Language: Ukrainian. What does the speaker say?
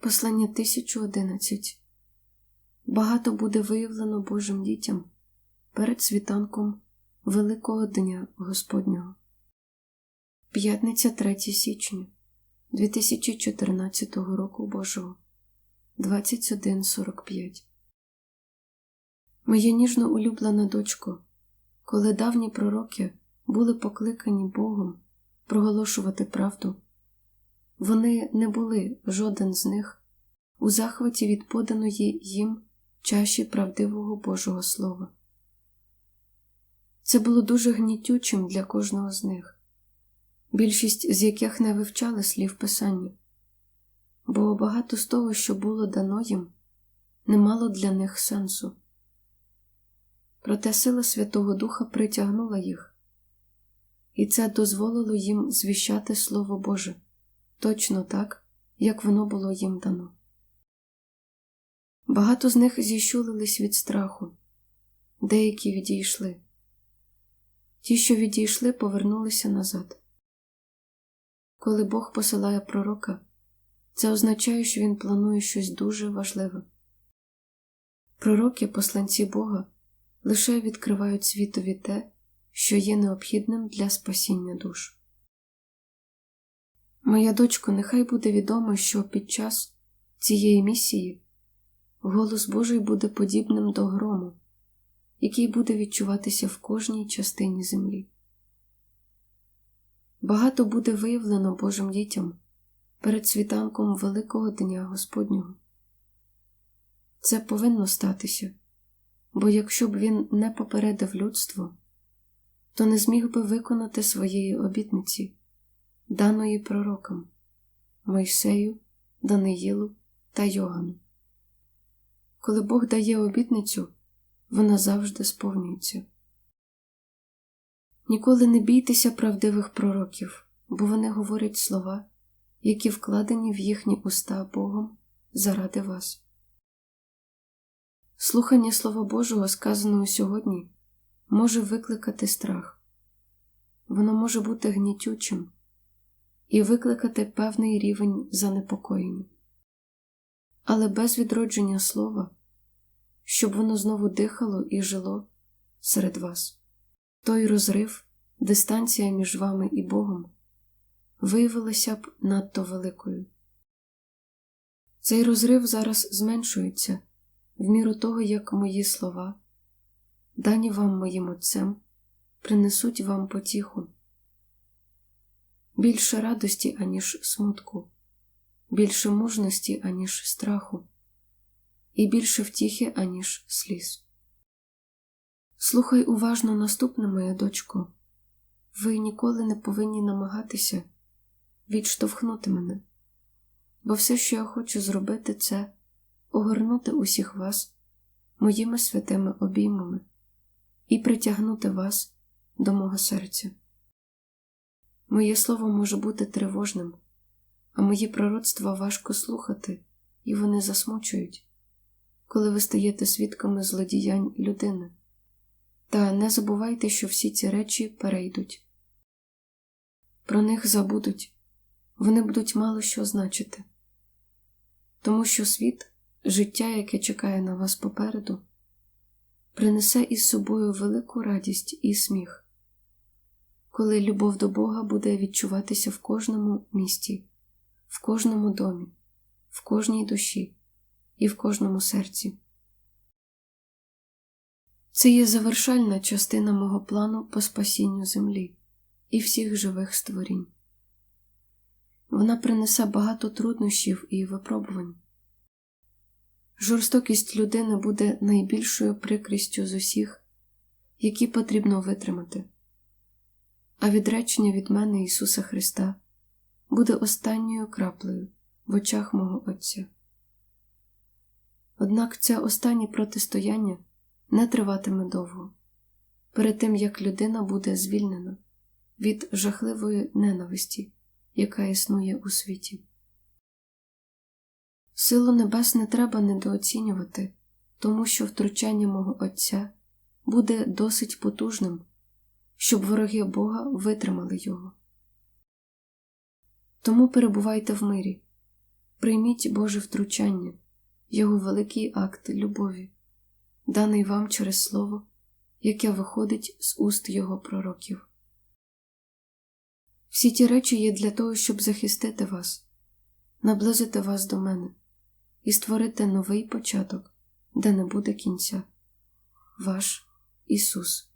Послання 1011 Багато буде виявлено Божим дітям перед світанком Великого Дня Господнього. П'ятниця 3 січня 2014 року Божого. 21.45 Моя ніжно улюблена дочко, коли давні пророки були покликані Богом проголошувати правду, вони не були жоден з них у захваті від поданої їм чаші правдивого Божого Слова. Це було дуже гнітючим для кожного з них, більшість з яких не вивчали слів Писання, бо багато з того, що було дано їм, не мало для них сенсу. Проте сила Святого Духа притягнула їх, і це дозволило їм звіщати Слово Боже точно так, як воно було їм дано. Багато з них зіщулились від страху, деякі відійшли. Ті, що відійшли, повернулися назад. Коли Бог посилає пророка, це означає, що він планує щось дуже важливе. Пророки, посланці Бога, лише відкривають світові те, що є необхідним для спасіння душ. Моя дочко, нехай буде відомо, що під час цієї місії голос Божий буде подібним до грому, який буде відчуватися в кожній частині землі. Багато буде виявлено Божим дітям перед світанком Великого Дня Господнього. Це повинно статися, бо якщо б він не попередив людство, то не зміг би виконати своєї обітниці даної пророкам Мойсею, Даниїлу та Йогану. Коли Бог дає обітницю, вона завжди сповнюється. Ніколи не бійтеся правдивих пророків, бо вони говорять слова, які вкладені в їхні уста Богом заради вас. Слухання Слова Божого, сказаного сьогодні, може викликати страх, воно може бути гнітючим і викликати певний рівень занепокоєння. Але без відродження слова, щоб воно знову дихало і жило серед вас, той розрив, дистанція між вами і Богом виявилася б надто великою. Цей розрив зараз зменшується в міру того, як мої слова, дані вам моїм отцем, принесуть вам потіху більше радості, аніж смутку, більше мужності, аніж страху, і більше втіхи, аніж сліз. Слухай уважно наступне, моя дочко, ви ніколи не повинні намагатися відштовхнути мене, бо все, що я хочу зробити, це огорнути усіх вас моїми святими обіймами і притягнути вас до мого серця. Моє слово може бути тривожним, а мої пророцтва важко слухати, і вони засмучують, коли ви стаєте свідками злодіянь людини. Та не забувайте, що всі ці речі перейдуть. Про них забудуть, вони будуть мало що значити, тому що світ, життя, яке чекає на вас попереду, принесе із собою велику радість і сміх коли любов до Бога буде відчуватися в кожному місті, в кожному домі, в кожній душі і в кожному серці. Це є завершальна частина мого плану по спасінню землі і всіх живих створінь. Вона принесе багато труднощів і випробувань. Жорстокість людини буде найбільшою прикрістю з усіх, які потрібно витримати а відречення від мене Ісуса Христа буде останньою краплею в очах мого Отця. Однак це останнє протистояння не триватиме довго, перед тим як людина буде звільнена від жахливої ненависті, яка існує у світі. Силу небес не треба недооцінювати, тому що втручання мого Отця буде досить потужним щоб вороги Бога витримали його. Тому перебувайте в мирі, Прийміть Боже втручання, Його великий акт любові, даний вам через Слово, яке виходить з уст Його пророків. Всі ті речі є для того, щоб захистити вас, наблизити вас до мене і створити новий початок, де не буде кінця. Ваш Ісус.